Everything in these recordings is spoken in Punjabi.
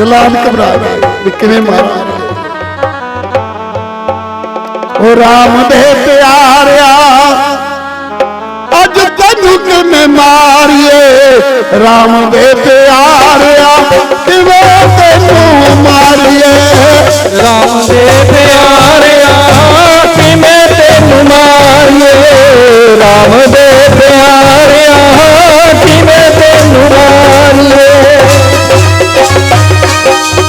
ਗੁਲਾਮ ਘਬਰਾ ਗਏ, ਵੀ ਕਿਵੇਂ ਮਾਰਾਂ ਉਹ ਰਾਮ ਦੇ ਪਿਆਰਿਆ, ਅੱਜ ਤੈਨੂੰ ਕਿਵੇਂ ਮਾਰੀਏ? ਰਾਮ ਦੇ ਪਿਆਰਿਆ, ਕਿਵੇਂ ਤੈਨੂੰ ਮਾਰੀਏ? ਰਾਮ ਦੇ ਪਿਆਰਿਆ, ਕਿਵੇਂ ਤੈਨੂੰ ਮਾਰੀਏ? ਰਾਮ ਦੇ ਪਿਆਰਿਆ, ਕਿਵੇਂ ਤੈਨੂੰ ਮਾਰੀਏ?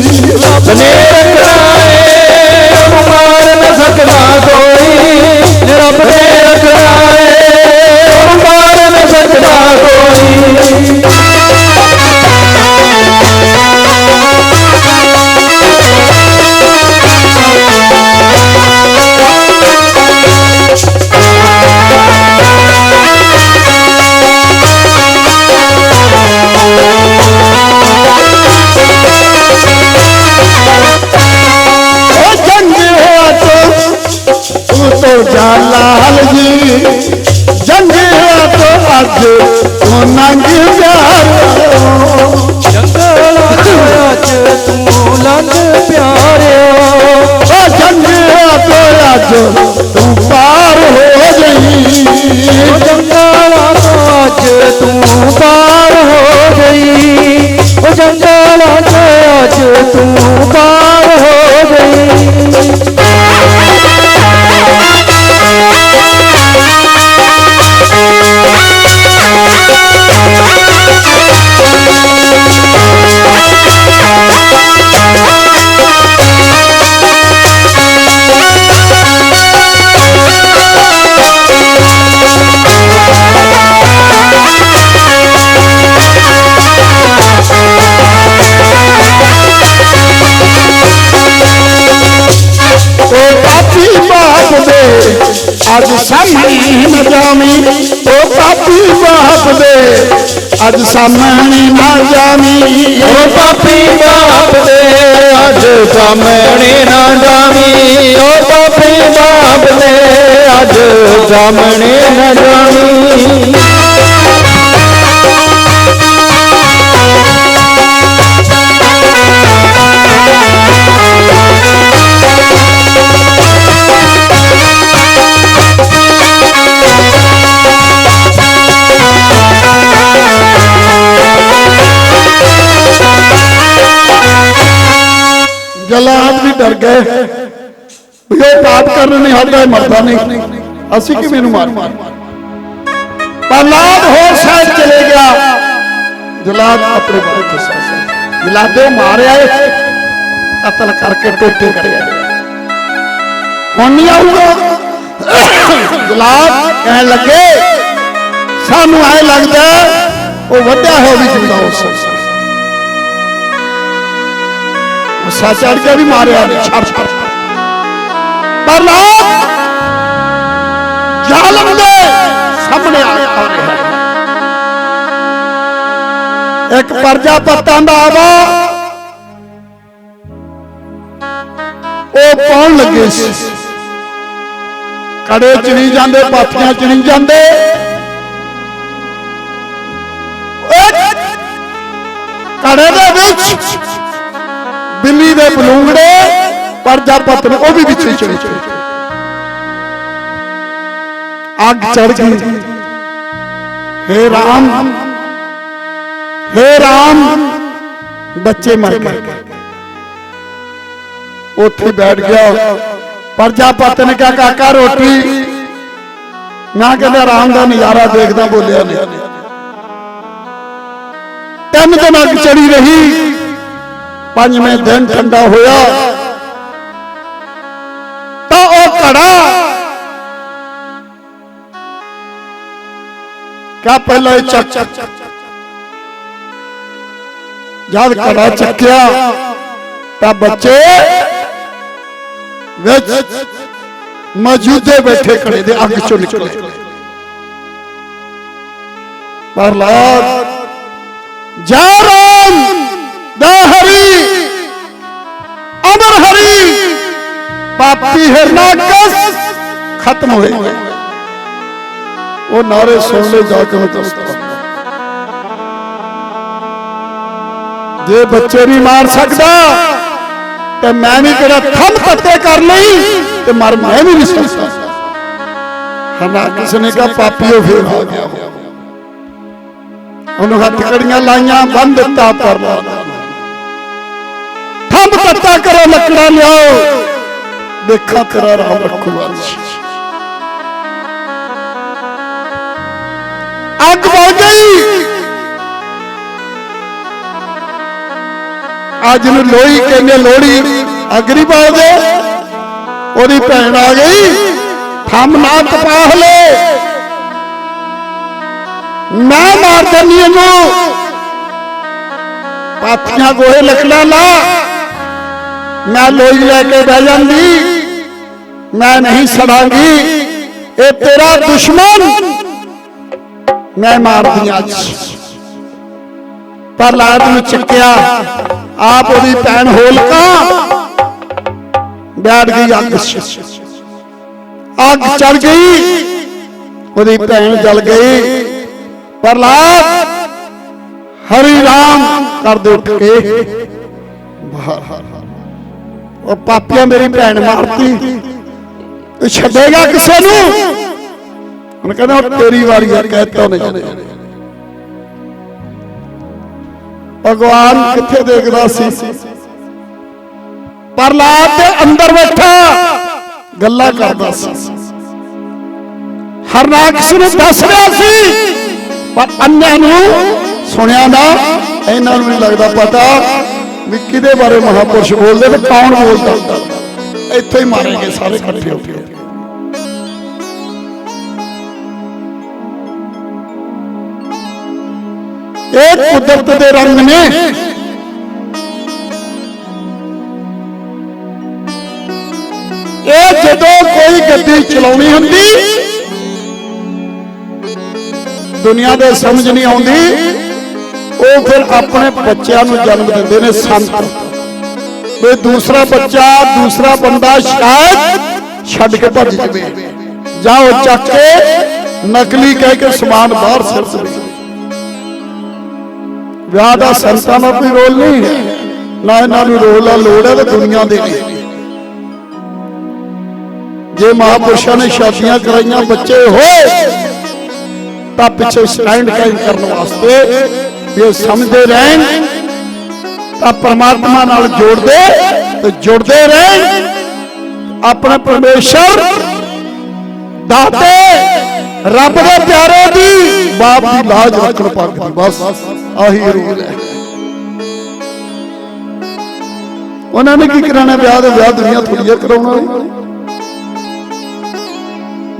ਰੱਬ ਨੇ ਰੱਖਣਾ ਏ ਮਾਰ ਨਾ ਸਕਦਾ ਕੋਈ ਰੱਬ ਨੇ ਰੱਖਣਾ ਏ ਉਹਨੂੰ ਮਾਰ ਨਾ ਸਕਦਾ ਕੋਈ ਜਲਾਲ ਜੀ ਜੰਗਲਾਂ ਤੋਂ ਅੱਜ ਤੂੰ ਨੰਗ ਪਿਆਰਿਓ ਜੰਗਲਾਂ ਤੋਂ ਅੱਜ ਤੂੰ ਲੰਗ ਪਿਆਰਿਓ ਓ ਜੰਗਲਾਂ ਤੋਂ ਅੱਜ ਤੂੰ ਪਾਰ ਹੋ ਗਈ ਜੰਗਲਾਂ ਤੋਂ ਅੱਜ ਤੂੰ ਪਾਰ ਹੋ ਗਈ ਓ ਜੰਗਲਾਂ ਤੋਂ ਅੱਜ ਤੂੰ ਪਾਰ ਅੱਜ ਸਾਹਮਣੇ ਨਾ ਜਾਵੀਂ ਉਹ ਪਾਪੀ ਬਾਪ ਦੇ। ਅੱਜ ਸਾਹਮਣੇ ਨਾ ਜਾਵੀਂ ਉਹ ਪਾਪੀ ਬਾਪ ਦੇ। ਅੱਜ ਸਾਹਮਣੇ ਨਾ ਜਾਵੀਂ ਉਹ ਪਾਪੀ ਬਾਪ ਦੇ। ਅੱਜ ਸਾਹਮਣੇ ਨਾ ਜਾਵੀਂ ਜਲਾਦ ਵੀ ਡਰ ਗਏ। ਵੀ ਉਹ ਪਾਪ ਕਰਨ ਨਹੀਂ ਹਟਦਾ ਮਰਦਾ ਨਹੀਂ। ਅਸੀਂ ਕਿਵੇਂ ਨੂੰ ਮਾਰ ਪ੍ਰਲਾਦ ਹੋਰ ਸ਼ਾਇਦ ਚਲੇ ਗਿਆ। ਜਲਾਦ ਆਪਣੇ ਬਾਰੇ ਦੱਸਿਆ ਜਲਾਦੇ ਮਾਰਿਆ ਏ, ਕਤਲ ਕਰਕੇ ਟੋਟੇ ਕਰਿਆ ਹੁਣ ਨਹੀਂ ਆਊਗਾ। ਜਲਾਦ ਕਹਿਣ ਲੱਗੇ, ਸਾਨੂੰ ਐ ਲੱਗਦਾ, ਉਹ ਵੱਡਾ ਹੋ ਵੀ ਜਿੰਦਾ ਹੋ ਸਕਦਾ ਗੁੱਸਾ ਚੜ ਕੇ ਵੀ ਮਾਰਿਆ ਨੇ। ਪਰ ਲੋਕ ਜ਼ਾਲਮ ਦੇ ਸਾਹਮਣੇ ਆ ਰਿਹਾ ਹੈ। ਇੱਕ ਪ੍ਰਜਾਪਤਾਂ ਦਾ ਆਵਾ। ਉਹ ਪਾਉਣ ਲੱਗੇ ਸੀ? ਕੜੇ ਚਣੀ ਜਾਂਦੇ, ਪਾਥੀਆਂ ਚਿਣੀ ਜਾਂਦੇ। ਉਹ ਕੜੇ ਦੇ ਵਿੱਚ ਬਿੱਲੀ ਦੇ ਬਲੂੰਗੜੇ ਪ੍ਰਜਾਪਤ ਨੇ ਉਹ ਵੀ ਵਿੱਚੇ ਚੜੇ ਚੜੇ ਅੱਗ ਚੜ ਗਈ हे राम हे राम ਬੱਚੇ ਮਰ ਗਏ ਉੱਥੇ ਬੈਠ ਗਿਆ ਪ੍ਰਜਾਪਤ ਨੇ ਕਿਹਾ ਕਾਕਾ ਰੋਟੀ ਨਾ ਕਹਿੰਦਾ ਆਰਾਮ ਦਾ ਨਜ਼ਾਰਾ ਦੇਖਦਾ ਬੋਲਿਆ ਨੇ ਤਿੰਨ ਦਿਨ ਅੱਗ ਚੜੀ ਰਹੀ ਪੰਜਵੇਂ ਦਿਨ ਠੰਡਾ ਹੋਇਆ, ਤਾਂ ਉਹ ਘੜਾ ਕਾ ਪਹਿਲਾਂ ਇਹ ਚੱਕ ਜਦ ਕੜਾ ਚੱਕਿਆ, ਤਾਂ ਬੱਚੇ ਵਿੱਚ ਮੌਜੂਦੇ ਬੈਠੇ ਖੜੇ ਦੇ ਅੱਗ ਚੋਂ ਨਿਕਲੇ। ਪ੍ਰਹਲਾਦ ਜਾ ਰਾਮ ਪਾਪੀ ਹਿਰਨਾਕਸ ਖਤਮ ਹੋਏ। ਉਹ ਨਾਰੇ ਸੁਣ ਲੈ ਜਾ ਕੇ ਮੈਂ ਜੇ ਬੱਚੇ ਨਹੀਂ ਮਾਰ ਸਕਦਾ, ਤੇ ਮੈਂ ਵੀ ਕਿਹੜਾ ਥੰਮ ਪੱਤੇ ਕਰ ਲਈ, ਤੇ ਮਰ ਮੈਂ ਵੀ ਨਹੀਂ ਸਕਦਾ। ਹਨਾ ਕਿਸੇ ਨੇ ਕਿਹਾ, ਪਾਪੀਓ, ਫੇਰ ਆ ਗਿਆ ਉਹਨੂੰ ਹੱਥ ਕੜੀਆਂ ਲਾਈਆਂ, ਬੰਨ ਦਿੱਤਾ, ਪਰ ਥੰਮ ਪੱਤਾ ਕਰੋ, ਲੱਕੜਾਂ ਲਿਆਓ। ਦੇਖਾਂ ਤੇਰਾ ਰਾਮ ਰੱਖੂਗਾ ਅੱਗ ਬਲ ਗਈ। ਅੱਜ ਨੂੰ ਲੋਹੀ ਕਹਿੰਦੇ ਲੋਹੜੀ। ਅੱਗ ਨਹੀਂ ਬਾਲਦੇ। ਉਹਦੀ ਭੈਣ ਆ ਗਈ। ਥੰਮ ਨਾ ਕਪਾਹ ਲੈ ਮੈਂ ਮਾਰ ਦਿੰਨੀ ਇਹਨੂੰ। ਪਾਥੀਆਂ ਗੋਹੇ ਲੱਕੜਾਂ ਲਾ। ਮੈਂ ਲੋਹੀ ਲੈ ਕੇ ਬਹਿ ਜਾਂਦੀ। ਮੈਂ ਨਹੀਂ ਸੜਾਂਗੀ। ਇਹ ਤੇਰਾ ਦੁਸ਼ਮਣ। ਮੈਂ ਮਾਰਦੀ ਅੱਜ ਪਰ ਲਾਦ ਨੂੰ ਚੱਕਿਆ। ਆਪ ਉਹਦੀ ਭੈਣ ਹੋਲਕਾ। ਬੈਠ ਗਈ ਅੱਗ ਅੱਗ ਚੜ ਗਈ। ਉਹਦੀ ਭੈਣ ਜਲ ਗਈ। ਪ੍ਰਲਾਦ ਹਰੀ ਰਾਮ ਕਰਦੇ ਉੱਠ ਕੇ ਬਾਹਰ। ਉਹ ਪਾਪੀਆਂ ਮੇਰੀ ਭੈਣ ਮਾਰਤੀ। ਤੂੰ ਛੱਡੇਗਾ ਕਿਸੇ ਨੂੰ। ਉਹਨੇ ਕਹਿੰਦਾ ਤੇਰੀ ਵਾਰੀ ਆ ਕਹਿਤਾ ਉਹਨੇ। ਭਗਵਾਨ ਕਿੱਥੇ ਦੇਖਦਾ ਸੀ? ਪ੍ਰਲਾਦ ਦੇ ਅੰਦਰ ਬੈਠਾ ਗੱਲਾਂ ਕਰਦਾ ਸੀ। ਹਰਨਾਕਸ਼ ਨੂੰ ਦੱਸ ਰਿਹਾ ਸੀ ਪਰ ਅੰਨਿਆਂ ਨੂੰ ਸੁਣਿਆ ਨਾ ਇਹਨਾਂ ਨੂੰ ਨਹੀਂ ਲੱਗਦਾ ਪਤਾ ਵੀ ਕਿਹਦੇ ਬਾਰੇ ਮਹਾਪੁਰਸ਼ ਬੋਲਦੇ ਤੇ ਕੌਣ ਬੋਲਦਾ। ਇੱਥੇ ਹੀ ਮਾਰੇਗੇ ਸਾਰੇ ਇਕੱਠੇ ਹੋ ਕੇ। ਇਹ ਕੁਦਰਤ ਦੇ ਰੰਗ ਨੇ। ਇਹ ਜਦੋਂ ਕੋਈ ਗੱਡੀ ਚਲਾਉਣੀ ਹੁੰਦੀ, ਦੁਨੀਆ ਦੇ ਸਮਝ ਨਹੀਂ ਆਉਂਦੀ, ਉਹ ਫਿਰ ਆਪਣੇ ਬੱਚਿਆਂ ਨੂੰ ਜਨਮ ਦਿੰਦੇ ਨੇ ਸੰਤ। ਵੀ ਦੂਸਰਾ ਬੱਚਾ, ਦੂਸਰਾ ਬੰਦਾ ਸ਼ਾਇਦ ਛੱਡ ਕੇ ਭੱਜ ਸਕਦਾ ਜਾਂ ਉਹ ਚੱਕ ਕੇ ਨਕਲੀ ਕਹਿ ਕੇ ਸਮਾਨ ਬਾਹਰ ਸਿਰ ਦੇ ਵਿਆਹ ਦਾ ਸੰਤਾਂ ਦਾ ਕੋਈ ਰੋਲ ਨਹੀਂ ਨਾ ਇਹਨਾਂ ਨੂੰ ਰੋਲ ਆ ਲੋੜ ਹੈ ਤੇ ਦੁਨੀਆ ਦੇ ਨੇ ਜੇ ਮਹਾਪੁਰਸ਼ਾਂ ਨੇ ਸ਼ਾਦੀਆਂ ਕਰਾਈਆਂ ਬੱਚੇ ਹੋਏ ਤਾਂ ਪਿੱਛੇ ਸਟੈਂਡ ਕਾਇਮ ਕਰਨ ਵਾਸਤੇ ਇਹ ਸਮਝਦੇ ਰਹਿਣ ਤਾਂ ਪਰਮਾਤਮਾ ਨਾਲ ਜੋੜਦੇ ਤੇ ਜੁੜਦੇ ਰਹਿਣ। ਆਪਣੇ ਪਰਮੇਸ਼ਰ ਦਾਤੇ ਰੱਬ ਦੇ ਪਿਆਰੇ ਦੀ ਬਾਪ ਦੀ ਲਾਜ ਰੱਖਣ ਪੱਕ ਦੀ ਬਸ। ਆਹੀ ਰੂਲ ਹੈ ਉਹਨਾਂ ਨੇ ਕੀ ਕਰਾਣਾ ਵਿਆਹ ਦੇ ਵਿਆਹ ਦੁਨੀਆ ਥੋੜੀਆਂ ਕਰਾਉਣਾ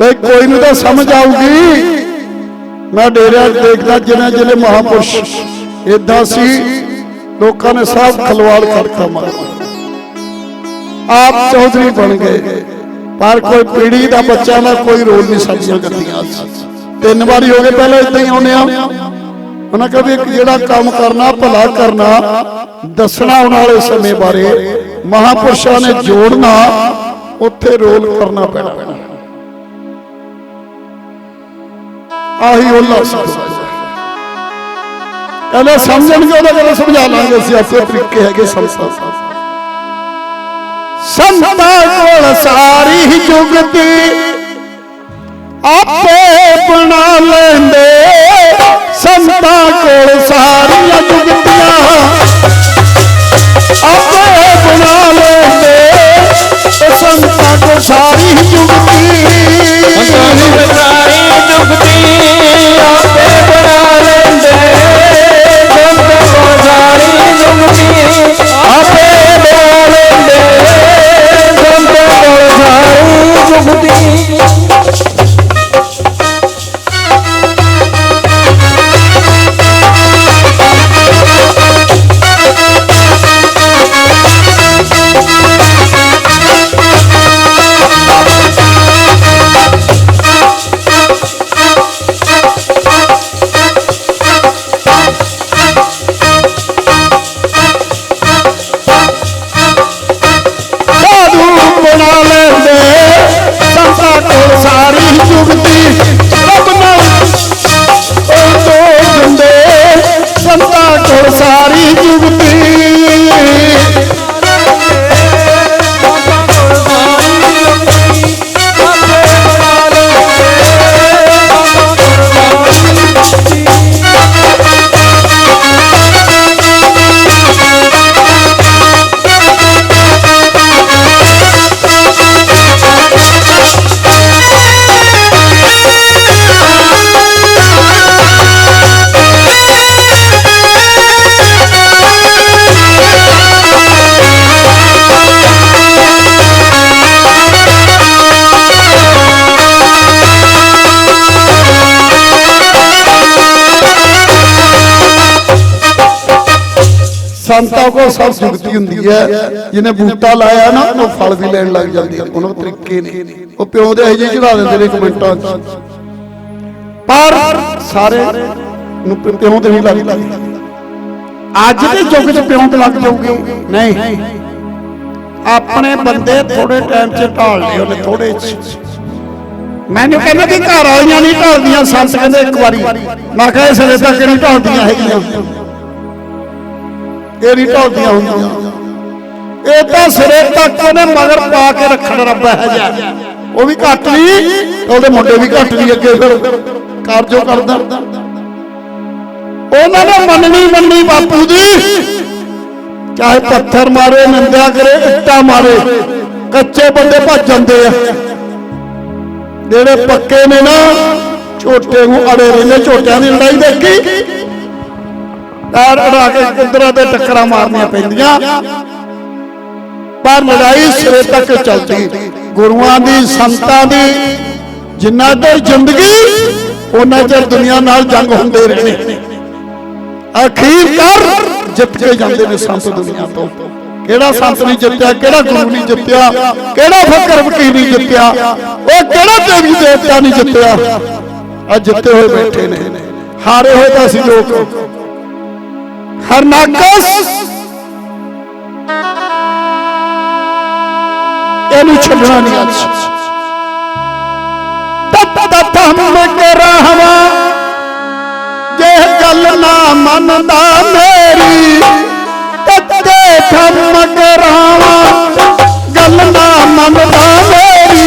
ਬਈ ਕੋਈ ਨੂੰ ਤਾਂ ਸਮਝ ਆਊਗੀ। ਮੈਂ ਡੇਰਿਆਂ ਦੇਖਦਾ ਜਿਹਨਾਂ ਜਿਹਨੇ ਮਹਾਪੁਰਸ਼ ਇਦਾਂ ਸੀ, ਲੋਕਾਂ ਨੇ ਸਭ ਖਲਵਾੜ ਕਰਤਾ ਮਾਰ। ਆਪ ਚੌਧਰੀ ਬਣ ਗਏ। ਪਰ ਕੋਈ ਪੀੜੀ ਦਾ ਬੱਚਾ ਦਾ ਕੋਈ ਰੋਲ ਨਹੀਂ ਸਾਡੀਆਂ ਕਰਦੀਆਂ। ਤਿੰਨ ਵਾਰੀ ਹੋ ਗਏ, ਪਹਿਲਾਂ ਇਦਾਂ ਹੀ ਆਉਂਦੇ ਆ। ਉਹਨਾਂ ਕਹਿੰਦੇ ਇੱਕ ਜਿਹੜਾ ਕੰਮ ਕਰਨਾ, ਭਲਾ ਕਰਨਾ, ਦੱਸਣਾ ਆਉਣ ਵਾਲੇ ਸਮੇਂ ਬਾਰੇ, ਮਹਾਪੁਰਸ਼ਾਂ ਨੇ ਜੋੜਨਾ, ਉੱਥੇ ਰੋਲ ਕਰਨਾ ਪੈਣਾ। ਆਹੀ ਉਹਨਾਂ ਕਹਿੰਦੇ ਸਮਝਣਗੇ ਉਹਦਾ ਜਦੋਂ ਸਮਝਾ ਲਾਂਗੇ ਅਸੀਂ ਆਪੇ ਤਰੀਕੇ ਹੈਗੇ ਸੰਸਾਰ ਸੰਤਾਂ ਕੋਲ ਸਾਰੀ ਹੀ ਜੁਗਤੀ ਸੰਤਾਂ ਕੋਲ ਸਭ ਜੁਗਤੀ ਹੁੰਦੀ ਹੈ। ਜਿਹਨੇ ਬੂਟਾ ਲਾਇਆ ਨਾ, ਉਹ ਫਲ ਵੀ ਲੈਣ ਲੱਗ ਜਾਂਦੇ ਆ ਉਹਨਾਂ ਤਰੀਕੇ ਨੇ। ਉਹ ਪਿਓ ਦੇ ਇਹੋ ਚੜਾ ਦਿੰਦੇ ਨੇ ਕਮੈਂਟਾਂ 'ਚ। ਪਰ ਸਾਰੇ ਨੂੰ ਪਿਓ ਤੇ ਨਹੀਂ ਲੱਗਦੀ। ਅੱਜ ਦੇ ਯੁੱਗ 'ਚ ਪਿਓ ਤੇ ਲੱਗ ਜਾਊਗੇ। ਨਹੀਂ। ਆਪਣੇ ਬੰਦੇ ਥੋੜੇ ਟਾਈਮ 'ਚ ਢਾਲਦੇ ਉਹਨੇ ਥੋੜੇ 'ਚ। ਮੈਨੂੰ ਕਹਿੰਦਾ ਕਿ ਘਰ ਵਾਲੀਆਂ ਨਹੀਂ ਢਾਲਦੀਆਂ, ਸੰਤ ਕਹਿੰਦੇ ਇੱਕ ਵਾਰੀ। ਮੈਂ ਕਿਹਾ ਇਸ ਤੱਕ ਨਹੀਂ ਢਾਲਦੀਆਂ ਹੈਗੀਆਂ। ਇਹ ਨਹੀਂ ਢਾਲਦੀਆਂ ਹੁੰਦੀਆਂ? ਇਹ ਤਾਂ ਸਿਰੇ ਤੱਕ ਉਹਨੇ ਮਗਰ ਪਾ ਕੇ ਰੱਖਣ ਰੱਬ ਹੈ ਜਾ ਉਹ ਵੀ ਘੱਟ ਨਹੀਂ ਉਹਦੇ ਮੁੰਡੇ ਵੀ ਘੱਟ ਨਹੀਂ ਅੱਗੇ ਫਿਰ। ਕਰ ਕਰਦਾ। ਉਹਨਾਂ ਨੇ ਮੰਨਣੀ ਮੰਨੀ ਬਾਪੂ ਦੀ। ਚਾਹੇ ਪੱਥਰ ਮਾਰੇ, ਨਿੰਦਿਆ ਕਰੇ, ਇੱਟਾਂ ਮਾਰੇ, ਕੱਚੇ ਬੰਦੇ ਭੱਜ ਜਾਂਦੇ ਆ। ਜਿਹੜੇ ਪੱਕੇ ਨੇ ਨਾ ਝੋਟੇ ਨੂੰ ਅੜੇ ਰਹਿੰਦੇ ਝੋਟਿਆਂ ਦੀ ਲੜਾਈ ਦੇਖੀ। ਪੈਰ ਅੜਾ ਕੇ ਕੁੰਦਰਾ ਤੇ ਟੱਕਰਾਂ ਮਾਰਨੀਆਂ ਪੈਂਦੀਆਂ। ਪਰ ਲੜਾਈ ਸਿਰੇ ਤੱਕ ਚੱਲਦੀ। ਗੁਰੂਆਂ ਦੀ, ਸੰਤਾਂ ਦੀ, ਜਿੰਨਾ ਚਿਰ ਜ਼ਿੰਦਗੀ, ਉਹਨਾਂ ਚਿਰ ਦੁਨੀਆ ਨਾਲ ਜੰਗ ਹੁੰਦੇ ਰਹਿਣੇ ਅਖੀਰ ਜਿੱਤ ਕੇ ਜਾਂਦੇ ਨੇ ਸੰਤ ਦੁਨੀਆ ਤੋਂ। ਕਿਹੜਾ ਸੰਤ ਨਹੀਂ ਜਿੱਤਿਆ, ਕਿਹੜਾ ਗੁਰੂ ਨਹੀਂ ਜਿੱਤਿਆ, ਕਿਹੜਾ ਫਕਰ ਫਕੀਰ ਨਹੀਂ ਜਿੱਤਿਆ, ਉਹ ਕਿਹੜਾ ਦੇਵੀ ਦੇਵਤਾ ਨਹੀਂ ਜਿੱਤਿਆ। ਆ ਜਿੱਤੇ ਹੋਏ ਬੈਠੇ ਨੇ। ਹਾਰੇ ਹੋਏ ਤਾਂ ਅਸੀਂ ਲੋਕ। ਹਰਨਾਕਸ ਇਹਨੂੰ ਛੱਡਣਾ ਨਹੀਂ ਅੱਜ। ਤਤ ਤਤ ਹਮ ਕਰਾਵਾ ਜੇ ਗੱਲ ਨਾ ਮੰਨਦਾ ਮੇਰੀ, ਤੱਤੇ ਥੰਮ ਕਰਾਵਾ। ਗੱਲ ਨਾ ਮੰਨਦਾ ਮੇਰੀ।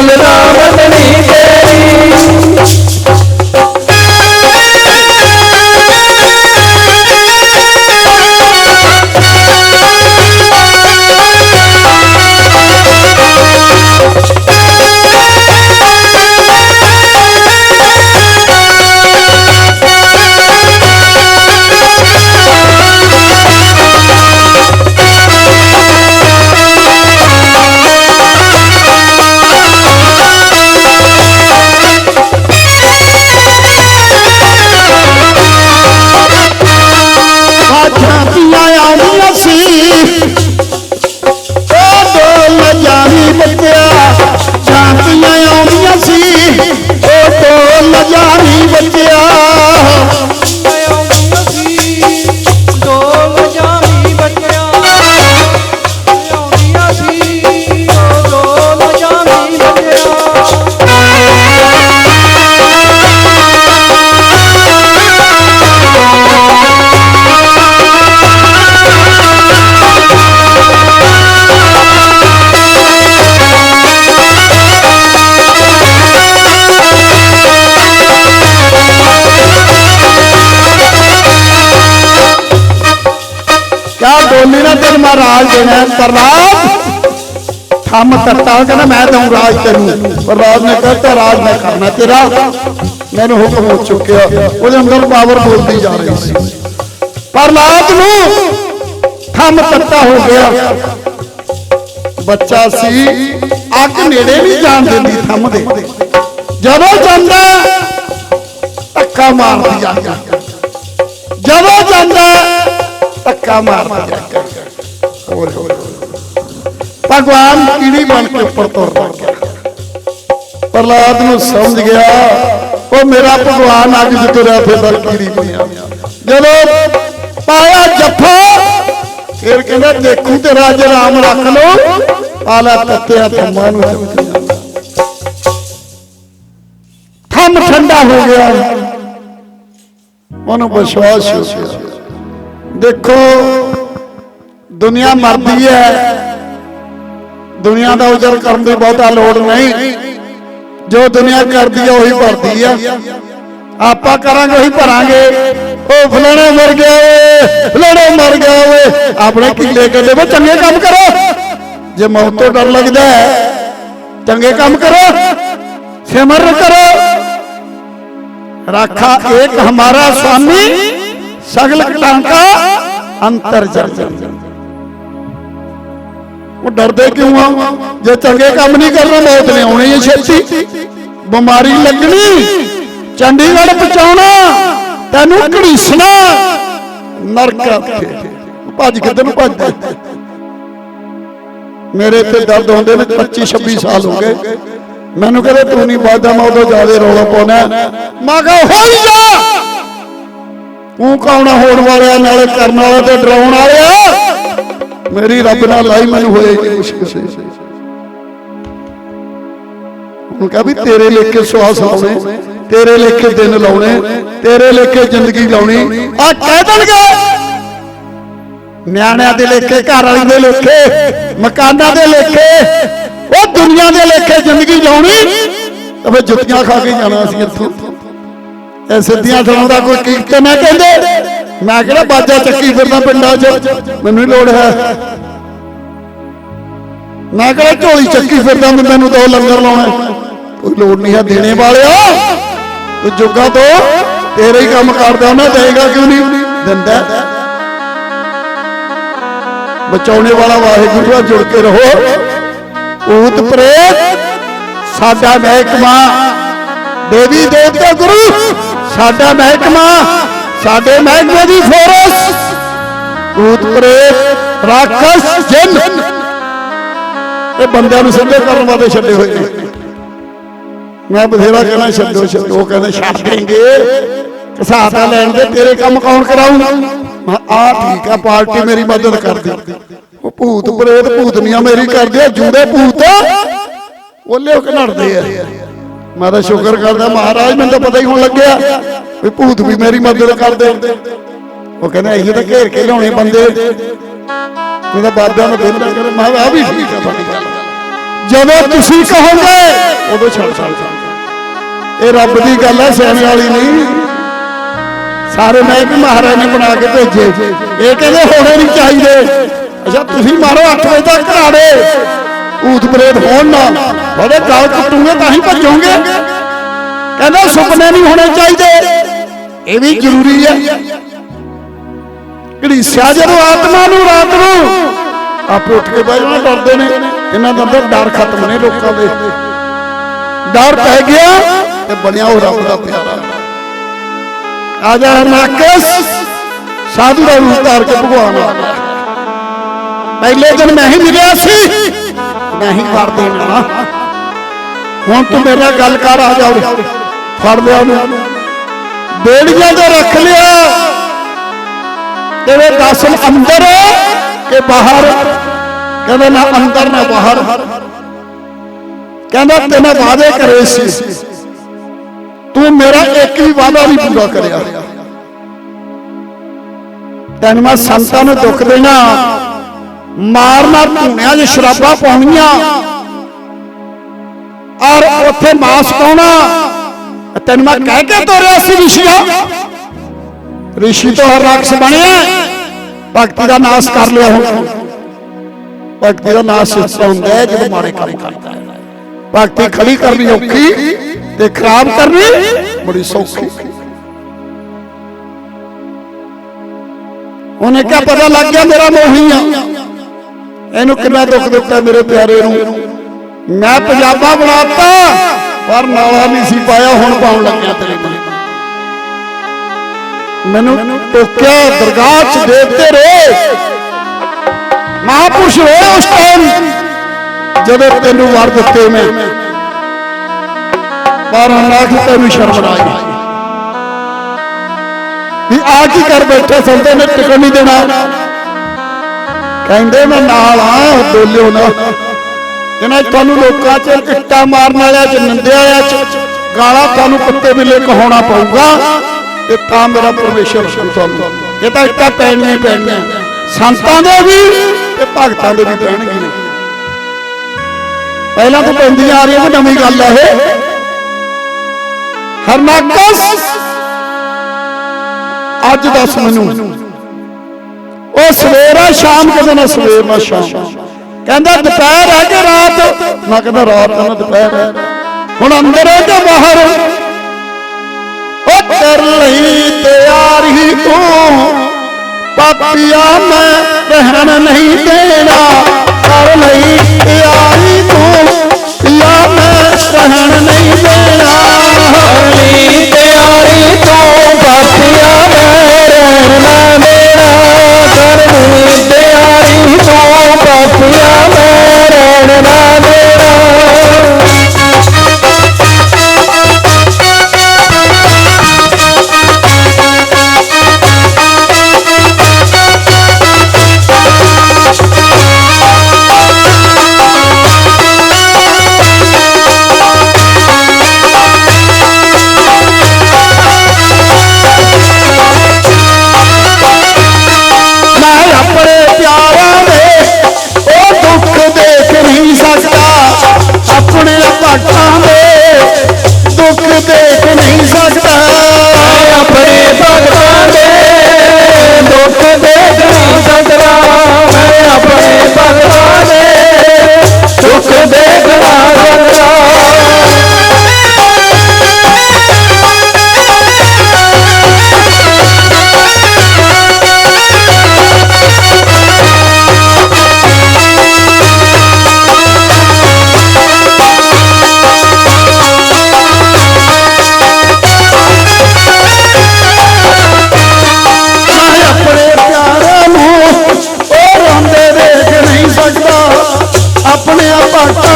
ਜੀ ਗੱਲ ਥੰਮ ਕਹਿੰਦਾ ਮੈਂ ਦਊਂ ਰਾਜ ਤੈਨੂੰ ਪ੍ਰਲਾਦ ਨੇ ਕਹਿੰਦਾ ਰਾਜ ਮੈਂ ਕਰਨਾ ਤੇਰਾ। ਮੈਨੂੰ ਹੁਕਮ ਹੋ ਚੁੱਕਿਆ, ਉਹਦੇ ਅੰਦਰ ਪਾਵਰ ਬੋਲਦੀ ਜਾ ਰਹੀ ਸੀ। ਪ੍ਰਲਾਦ ਨੂੰ ਥੰਮ ਤੱਤਾ ਹੋ ਗਿਆ। ਬੱਚਾ ਸੀ ਅੱਗ ਨੇੜੇ ਨਹੀਂ ਜਾਣ ਦਿੰਦੀ ਥੰਮ ਦੇ। ਜਦੋਂ ਜਾਂਦਾ, ਧੱਕਾ ਮਾਰਦੀ ਜਾਂਦਾ ਜਦੋਂ ਜਾਂਦਾ, ਧੱਕਾ ਮਾਰਦੀ ਆ ਹੋਰ ਹੋਰ। ਭਗਵਾਨ ਕੀੜੀ ਬਣ ਕੇ ਉੱਪਰ ਤੁਰਦਾ ਗਿਆ। ਪ੍ਰਲਾਦ ਨੂੰ ਸਮਝ ਗਿਆ, ਉਹ ਮੇਰਾ ਭਗਵਾਨ ਅੱਜ ਤੁਰਿਆ ਫਿਰਦਾ ਕੀੜੀ ਬਣਿਆ ਜਦੋਂ ਪਾਇਆ ਜੱਫਾ, ਫਿਰ ਕਹਿੰਦਾ, ਦੇਖੂ ਤੇ ਰਾਜ ਰਾਮ ਰੱਖ ਲੋ ਆਲਾ ਤੱਤਿਆ ਥੰਮਾਂ ਨੂੰ ਥੰਮ ਠੰਡਾ ਹੋ ਗਿਆ। ਉਹਨੂੰ ਵਿਸ਼ਵਾਸ ਹੋ ਗਿਆ। ਦੇਖੋ, ਦੁਨੀਆ ਮਰਦੀ ਹੈ। ਦੁਨੀਆ ਦਾ ਉਜਰ ਕਰਨ ਦੀ ਬਹੁਤਾ ਲੋੜ ਨਹੀਂ। ਜੋ ਦੁਨੀਆ ਕਰਦੀ ਹੈ ਉਹੀ ਭਰਦੀ ਆ। ਆਪਾਂ ਕਰਾਂਗੇ, ਉਹੀ ਭਰਾਂਗੇ। ਉਹ ਫਲਾਣਾ ਮਰ ਗਿਆ ਓਏ, ਫਲਾਣਾ ਮਰ ਗਿਆ ਓਏ। ਆਪਣੇ ਕਿੱਲੇ ਕੱਲੇ ਵਿੱਚ ਚੰਗੇ ਕੰਮ ਕਰੋ। ਜੇ ਮੌਤ ਤੋਂ ਡਰ ਲੱਗਦਾ ਹੈ, ਚੰਗੇ ਕੰਮ ਕਰੋ। ਸਿਮਰਨ ਕਰੋ। ਰਾਖਾ ਇੱਕ ਹਮਾਰਾ ਸਵਾਮੀ, ਸਗਲ ਟਾਂਕਾ ਅੰਤਰ ਜਰਜਨ ਉਹ ਡਰਦੇ ਕਿਉਂ ਆ? ਜੇ ਚੰਗੇ ਕੰਮ ਨਹੀਂ ਕਰਨਾ, ਮੌਤ ਨੇ ਆਉਣੀ ਹੈ ਛੇਤੀ। ਬਿਮਾਰੀ ਲੱਗਣੀ। ਚੰਡੀਗੜ੍ਹ ਪਹੁੰਚਾਉਣਾ। ਤੈਨੂੰ ਘੜੀਸਣਾ। ਨਰਕ ਭੱਜ ਕਿੱਧਰ ਨੂੰ ਭੱਜਦਾ ਮੇਰੇ ਤੇ ਦਰਦ ਹੁੰਦੇ ਨੇ 25 26 ਸਾਲ ਹੋ ਗਏ। ਮੈਨੂੰ ਕਹਿੰਦੇ, ਤੂੰ ਨਹੀਂ ਵਾਦਾ ਮੈਂ ਉਦੋਂ ਜ਼ਿਆਦਾ ਰੌਲਾ ਪਾਉਣਾ ਮੈਂ ਕਿਹਾ ਹੋਈ ਜਾ। ਤੂੰ ਕੌਣ ਹੋਣ ਵਾਲਿਆ ਨਾਲੇ ਕਰਨ ਵਾਲਾ ਤੇ ਡਰਾਉਣ ਵਾਲਿਆ? ਮੇਰੀ ਰੱਬ ਨਾਲ ਲਾਈ ਮੈਨੂੰ ਹੋਏ ਜੀ ਕੁਛ ਕਿਸੇ ਹੁਣ ਕਹਾਂ ਵੀ ਤੇਰੇ ਲੇਖੇ ਸਵਾਸ ਲਾਉਣੇ, ਤੇਰੇ ਲੇਖੇ ਦਿਨ ਲਾਉਣੇ, ਤੇਰੇ ਲੇਖੇ ਜ਼ਿੰਦਗੀ ਲਾਉਣੀ। ਆ ਕਹਿ ਦੇਣਗੇ। ਨਿਆਣਿਆਂ ਦੇ ਲੇਖੇ, ਘਰ ਵਾਲੀ ਦੇ ਲੇਖੇ, ਮਕਾਨਾਂ ਦੇ ਲੇਖੇ, ਉਹ ਦੁਨੀਆ ਦੇ ਲੇਖੇ ਜ਼ਿੰਦਗੀ ਲਾਉਣੀ। ਤੇ ਜੁੱਤੀਆਂ ਖਾ ਕੇ ਜਾਣਾ ਸੀ ਇੱਥੋਂ। ਇਹ ਸਿੱਧੀਆਂ ਸੁਣਾਉਂਦਾ ਕੋਈ ਕੀਰਤਨ ਹੈ ਕਹਿੰਦੇ? ਮੈਂ ਕਿਹੜਾ ਬਾਜਾ ਚੱਕੀ ਫਿਰਦਾ ਪਿੰਡਾਂ 'ਚ? ਮੈਨੂੰ ਹੀ ਲੋੜ ਹੈ। ਮੈਂ ਕਿਹੜਾ ਝੋਲੀ ਚੱਕੀ ਫਿਰਦਾ? ਮੈਨੂੰ ਦੋ ਲੰਗਰ ਲਾਉਣਾ ਕੋਈ ਲੋੜ ਨਹੀਂ ਹੈ ਦੇਣੇ ਵਾਲਿਆ। ਤੂੰ ਜੁਗਾ ਤੋਂ। ਤੇਰੇ ਹੀ ਕੰਮ ਕਰਦਾ ਮੈਂ, ਦੇਗਾ ਕਿਉਂ ਨਹੀਂ? ਦਿੰਦਾ ਬਚਾਉਣੇ ਵਾਲਾ ਵਾਹਿਗੁਰੂ ਨਾਲ ਜੁੜ ਕੇ ਰਹੋ। ਭੂਤ ਪ੍ਰੇਤ, ਸਾਡਾ ਮਹਿਕਮਾ। ਦੇਵੀ ਦੇਵਤਾ ਗੁਰੂ, ਸਾਡਾ ਮਹਿਕਮਾ। ਸਾਡੇ ਮਹਿਕਮੇ ਦੀ ਫੋਰਸ, ਭੂਤ ਪ੍ਰੇਤ, ਰਾਖਸ਼ ਜਿੰਨ ਇਹ ਬੰਦਿਆਂ ਨੂੰ ਸਿੱਧੇ ਕਰਨ ਵਾਸਤੇ ਛੱਡੇ ਹੋਏ ਨੇ। ਮੈਂ ਬਥੇਰਾ ਕਹਿਣਾ ਛੱਡੋ ਛੱਡੋ ਕਹਿੰਦੇ ਛੱਡ ਦੇਂਗੇ ਕਸਾਤਾ ਲੈਣ ਦੇ, ਤੇਰੇ ਕੰਮ ਕੌਣ ਕਰਾਊਗਾ? ਮੈਂ ਆ ਠੀਕ ਆ, ਪਾਰਟੀ ਮੇਰੀ ਮਦਦ ਕਰਦੀ। ਉਹ ਭੂਤ ਪ੍ਰੇਤ, ਭੂਤਨੀਆਂ ਮੇਰੀ ਕਰਦੇ ਆ, ਜੂੜੇ ਭੂਤ। ਉਹਲੇ ਉਹ ਘਨੜਦੇ ਆ। ਮੈਂ ਤਾਂ ਸ਼ੁਕਰ ਕਰਦਾ ਮਹਾਰਾਜ, ਮੈਨੂੰ ਤਾਂ ਪਤਾ ਹੀ ਹੋਣ ਲੱਗਿਆ ਵੀ ਭੂਤ ਵੀ ਮੇਰੀ ਮਦਦ ਕਰਦੇ। ਉਹ ਕਹਿੰਦੇ, ਅਸੀਂ ਤਾਂ ਘੇਰ ਕੇ ਲਿਆਉਣੇ ਬੰਦੇ। ਉਹਦਾ ਬਾਬਿਆਂ ਨੂੰ ਬੇਨਤੀ ਕਰੇ ਮੈਂ ਆ ਵੀ ਠੀਕ ਆ ਤੁਹਾਡੀ ਗੱਲ ਜਦੋਂ ਤੁਸੀਂ ਕਹੋਗੇ, ਉਦੋਂ ਛੱਡ ਛੱਡ ਇਹ ਰੱਬ ਦੀ ਗੱਲ ਹੈ ਸਿਆਣੇ ਵਾਲੀ ਨਹੀਂ। ਸਾਰੇ ਮੈਂ ਵੀ ਮਹਾਰਾਜ ਨੇ ਬਣਾ ਕੇ ਭੇਜੇ। ਇਹ ਕਹਿੰਦੇ, ਹੋਣੇ ਨਹੀਂ ਚਾਹੀਦੇ। ਅੱਛਾ, ਤੁਸੀਂ ਮਾਰੋ 8 ਵਜੇ ਤੱਕ ਘਰਾੜੇ। ਭੂਤ ਪ੍ਰੇਤ ਹੋਣ ਨਾ। ਉਹਦੇ ਗਲ ਕੁੱਟੂਗੇ ਤਾਂ ਹੀ ਭੱਜੋਗੇ। ਕਹਿੰਦਾ ਸੁਪਨੇ ਨਹੀਂ ਹੋਣੇ ਚਾਹੀਦੇ। ਇਹ ਵੀ ਜ਼ਰੂਰੀ ਹੈ ਘੜੀਸਿਆ ਜਦੋਂ ਆਤਮਾ ਨੂੰ, ਰਾਤ ਨੂੰ ਆਪੇ ਉੱਠ ਕੇ ਬਹਿ ਜਾਣਾ, ਡਰਦੇ ਨੇ। ਇਹਨਾਂ ਦੇ ਅੰਦਰ ਡਰ ਖਤਮ ਨੇ ਲੋਕਾਂ ਦੇ। ਡਰ ਪੈ ਗਿਆ ਤੇ ਬਣਿਆ ਉਹ ਰੱਬ ਦਾ ਪਿਆਰਾ। ਆ ਜਾ ਨਾਕਸ। ਸਾਧੂ ਦਾ ਰੂਪ ਧਾਰ ਕੇ ਭਗਵਾਨ ਪਹਿਲੇ ਦਿਨ ਮੈਂ ਹੀ ਮਿਲਿਆ ਸੀ। ਮੈਂ ਹੀ ਕਰ ਦੇਣਾ। ਹੁਣ ਤੂੰ ਮੇਰਾ ਗੱਲ ਕਰ ਆ ਜਾ ਫੜ ਲਿਆ ਉਹਨੂੰ। ਬੇੜੀਆਂ ਤੇ ਰੱਖ ਲਿਆ। ਤੇਰੇ ਦਸਮ ਅੰਦਰ ਕਿ ਬਾਹਰ? ਕਹਿੰਦਾ ਨਾ ਅੰਦਰ, ਨਾ ਬਾਹਰ। ਕਹਿੰਦਾ ਤੈਨੇ ਵਾਅਦੇ ਕਰੇ ਸੀ। ਤੂੰ ਮੇਰਾ ਇੱਕ ਵੀ ਵਾਅਦਾ ਨਹੀਂ ਪੂਰਾ ਕਰਿਆ। ਤੈਨੂੰ ਮੈਂ ਸੰਤਾਂ ਨੂੰ ਦੁੱਖ ਦੇਣਾ। ਮਾਰਨਾ ਧੂਣਿਆਂ 'ਚ ਸ਼ਰਾਬਾਂ ਪਾਉਣੀਆਂ। ਔਰ ਉੱਥੇ ਮਾਸ ਪਾਉਣਾ। ਤੈਨੂੰ ਮੈਂ ਕਹਿ ਕੇ ਤੋਰਿਆ ਸੀ ਰਿਸ਼ੀਆ। ਰਿਸ਼ੀ ਤੋਂ ਹਰ ਰਾਖਸ਼ ਬਣਿਆ। ਭਗਤੀ ਦਾ ਨਾਸ ਕਰ ਲਿਆ ਹੁਣ। ਭਗਤੀ ਦਾ ਨਾਸ ਇਸ ਹੁੰਦਾ ਹੈ ਜਦੋਂ ਮਾੜੇ ਕੰਮ ਕਰਦਾ ਹੈ। ਭਗਤੀ ਖੜੀ ਕਰਨੀ ਔਖੀ, ਤੇ ਖਰਾਬ ਕਰਨੀ ਬੜੀ ਸੌਖੀ। ਉਹਨੇ ਕਿਹਾ, ਪਤਾ ਲੱਗ ਗਿਆ ਮੇਰਾ ਮੋਹੀ ਆ। ਇਹਨੂੰ ਕਿੰਨਾ ਦੁੱਖ ਦਿੱਤਾ ਮੇਰੇ ਪਿਆਰੇ ਨੂੰ? ਮੈਂ ਪੰਜਾਬਾ ਬਣਾਤਾ, ਪਰ ਨਾਲਾ ਨਹੀਂ ਸੀ ਪਾਇਆ, ਹੁਣ ਪਾਉਣ ਲੱਗਿਆ ਤੇਰੇ ਕੋਲ ਮੈਨੂੰ ਟੋਕਿਆ, ਦਰਗਾਹ ਚ ਦੇਖਦੇ ਰਹੇ। ਮਹਾਪੁਰਸ਼ ਹੋਏ ਉਸ ਟਾਈਮ ਜਦੋਂ ਤੈਨੂੰ ਵਰ ਦਿੱਤੇ ਮੈਂ। ਪਰ ਅਨਾਖ ਤੈਨੂੰ ਸ਼ਰਮ ਨਾ ਆਈ। ਵੀ ਆ ਕੀ ਕਰ ਬੈਠੇ ਸੰਤੇ ਨੇ, ਟਿਕਣ ਨਹੀਂ ਦੇਣਾ। ਕਹਿੰਦੇ ਮੈਂ ਨਾਲ ਆ, ਬੋਲਿਓ ਨਾ। ਜਿਹਨਾਂ ਤੁਹਾਨੂੰ ਲੋਕਾਂ 'ਚ ਇੱਟਾਂ ਮਾਰਨ ਵਾਲਿਆਂ 'ਚ ਨਿੰਦਿਆ ਆ ਚ, ਗਾਲਾਂ ਤੁਹਾਨੂੰ ਕੁੱਤੇ ਬਿੱਲੇ ਕਹਾਉਣਾ ਪਊਗਾ। ਤੇ ਤਾਂ ਮੇਰਾ ਪਰਮੇਸ਼ਰ ਸੁਣ ਤੁਹਾਨੂੰ ਇਹ ਤਾਂ ਇੱਟਾਂ ਪੈਣੀਆਂ ਹੀ ਪੈਣੀਆਂ। ਸੰਤਾਂ ਦੇ ਵੀ ਤੇ ਭਗਤਾਂ ਦੇ ਵੀ ਪੈਣਗੀਆਂ। ਪਹਿਲਾਂ ਤਾਂ ਪੈਂਦੀਆਂ ਆ ਰਹੀਆਂ ਕੋਈ ਨਵੀਂ ਗੱਲ ਹੈ ਇਹ। ਹਰਨਾਕਸ, ਅੱਜ ਦੱਸ ਮੈਨੂੰ। ਉਹ ਸਵੇਰਾ ਸ਼ਾਮ ਕਦੇ ਨਾ ਸਵੇਰ ਨਾ ਸ਼ਾਮ। ਕਹਿੰਦਾ ਦੁਪਹਿਰ ਹੈ ਕਿ ਰਾਤ। ਮੈਂ ਕਹਿੰਦਾ ਰਾਤ ਨਾ ਦੁਪਹਿਰ। ਹੈ ਹੁਣ ਅੰਦਰ ਹੈ ਕਿ ਬਾਹਰ। ਉਹ ਕਰ ਲਈ ਤਿਆਰੀ ਤੂੰ। ਪਾਪੀਆ ਮੈਂ ਰਹਿਣ ਨਹੀਂ ਦੇਣਾ। ਕਰ ਲਈ ਤਿਆਰੀ ਤੂੰ। ਪਿਆ ਮੈਂ ਰਹਿਣ ਨਹੀਂ ਦੇਣਾ। ਲਈ ਤਿਆਰੀ ਤੋਂ। ਬਾਤੀਆਂ ਮੈਂ ਰਹਿਣ ਨਾ ਦੇਣਾ। ਤਿਆਰੀ ਤੋਂ ਬਾਤੀਆਂ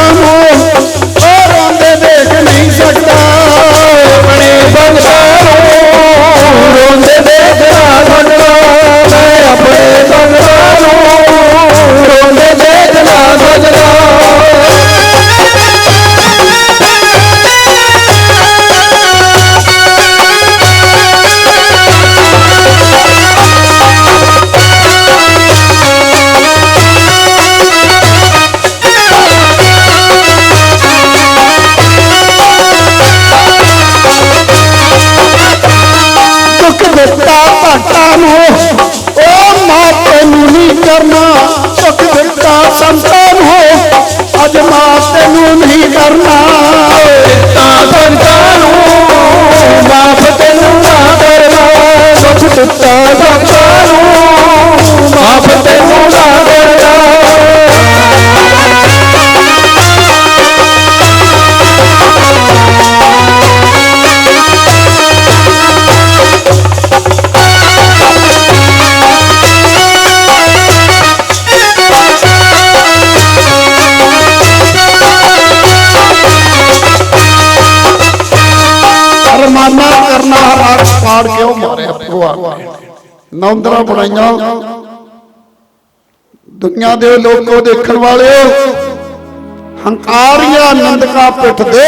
amor 15 ਬੁਰਾਈਆਂ ਦੁਨੀਆ ਦੇ ਲੋਕੋ ਦੇਖਣ ਵਾਲਿਓ, ਹੰਕਾਰੀਆ ਨੰਦਕਾ ਪਿੱਠ ਦੇ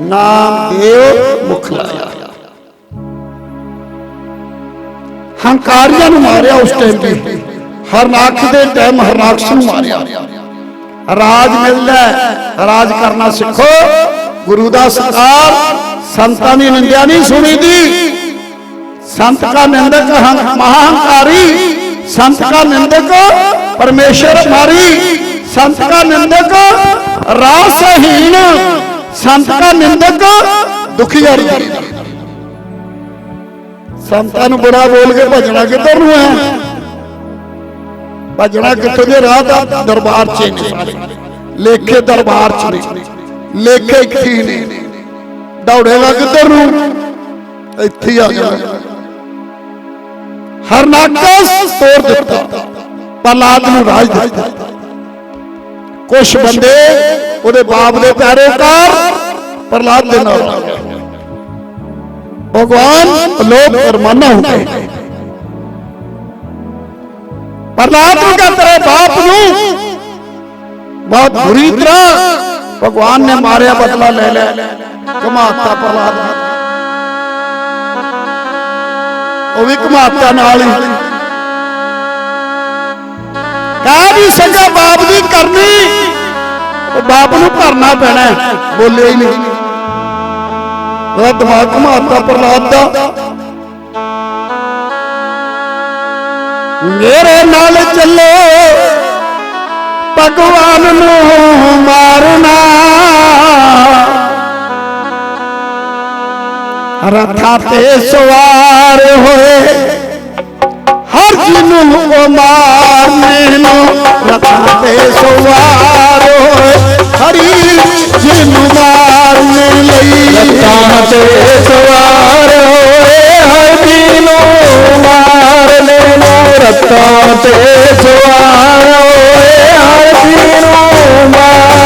ਨਾਮ ਦੇਵ ਮੁਖ ਲਾਇਆ। ਹੰਕਾਰੀਆ ਨੂੰ ਮਾਰਿਆ ਉਸ ਟਾਈਮ ਤੇ ਹਰਨਾਖ ਦੇ ਟਾਈਮ ਹਰਨਾਕਸ਼ ਨੂੰ ਮਾਰਿਆ। ਰਾਜ ਮਿਲਦਾ ਰਾਜ ਕਰਨਾ ਸਿੱਖੋ। ਗੁਰੂ ਦਾ ਸਤਕਾਰ, ਸੰਤਾਂ ਦੀ ਨਿੰਦਿਆ ਨਹੀਂ ਸੁਣੀਦੀ। ਸੰਤ ਕਾ ਨਿੰਦਕ ਹੰ- ਮਹਾਹੰਕਾਰੀ संत का निंदक परमेश्वर हमारी संत का निंदक रासहीन संत का निंदक दुखियारी ਸੰਤਾਂ ਨੂੰ ਬੁਰਾ ਬੋਲ ਕੇ ਭਜਣਾ ਕਿੱਧਰ ਨੂੰ ਹੈ ਭਜਣਾ ਕਿੱਥੋਂ ਦੇ ਰਾਹ ਦਾ ਦਰਬਾਰ 'ਚ ਨੇ ਸਾਰੇ ਲੇਖੇ ਦਰਬਾਰ 'ਚ ਨੇ ਲੇਖੇ ਇੱਥੇ ਹੀ ਨੇ ਦੌੜੇਗਾ ਕਿੱਧਰ ਨੂੰ ਇੱਥੇ ਹੀ ਆ ਜਾਣਾ ਹਰਨਾਕਸ ਤੋੜ ਦਿੱਤਾ ਪ੍ਰਲਾਦ ਨੂੰ ਰਾਜ ਦਿੱਤਾ। ਕੁਝ ਬੰਦੇ ਉਹਦੇ ਬਾਪ ਦੇ ਪੈਰੋਕਾਰ ਪ੍ਰਲਾਦ ਦੇ ਨਾਲ ਭਗਵਾਨ ਲੋਕ ਫਰਮਾਨਾ ਹੋ ਗਏ। ਪ੍ਰਲਾਦ ਨੂੰ ਕਹ ਤੇਰੇ ਬਾਪ ਨੂੰ, ਬਹੁਤ ਬੁਰੀ ਤਰ੍ਹਾਂ ਭਗਵਾਨ ਨੇ ਮਾਰਿਆ, ਬਦਲਾ ਲੈ ਲੈ ਕਮਾਤਾ ਪ੍ਰਲਾਦ ਉਹ ਵੀ ਕਮਾਤਾ ਨਾਲ ਹੀ। ਕਾ ਵੀ ਸਜ਼ਾ ਬਾਪ ਦੀ ਕਰਨੀ? ਉਹ ਬਾਪ ਨੂੰ ਭਰਨਾ ਪੈਣਾ ਬੋਲੇ ਹੀ ਨਹੀਂ। ਉਹਦਾ ਦਿਮਾਗ ਘਮਾਤਾ ਪ੍ਰਲਾਦ ਦਾ। ਮੇਰੇ ਨਾਲ ਚੱਲੋ। ਭਗਵਾਨ ਨੂੰ ਮਾਰਨਾ। ਰਥਾਂ ਤੇ ਸਵਾਰ ਹੋਏ ਹਰ ਜਿਹਨੂੰ ਉਹ ਮਾਰਨੇ ਨੂੰ ਰਥਾਂ ਤੇ ਸਵਾਰ ਹੋਏ ਹਰੀ ਜਿਹਨੂੰ ਮਾਰਨੇ ਲਈ ਤਾਂ ਤੇ ਸਵਾਰ ਹੋਏ ਹਰ ਨੂੰ ਮਾਰਨੇ ਨੂੰ ਰਤਾਂ ਤੇ ਸਵਾਰ ਹੋਏ ਹਰ ਨੂੰ ਮਾਰਨੇ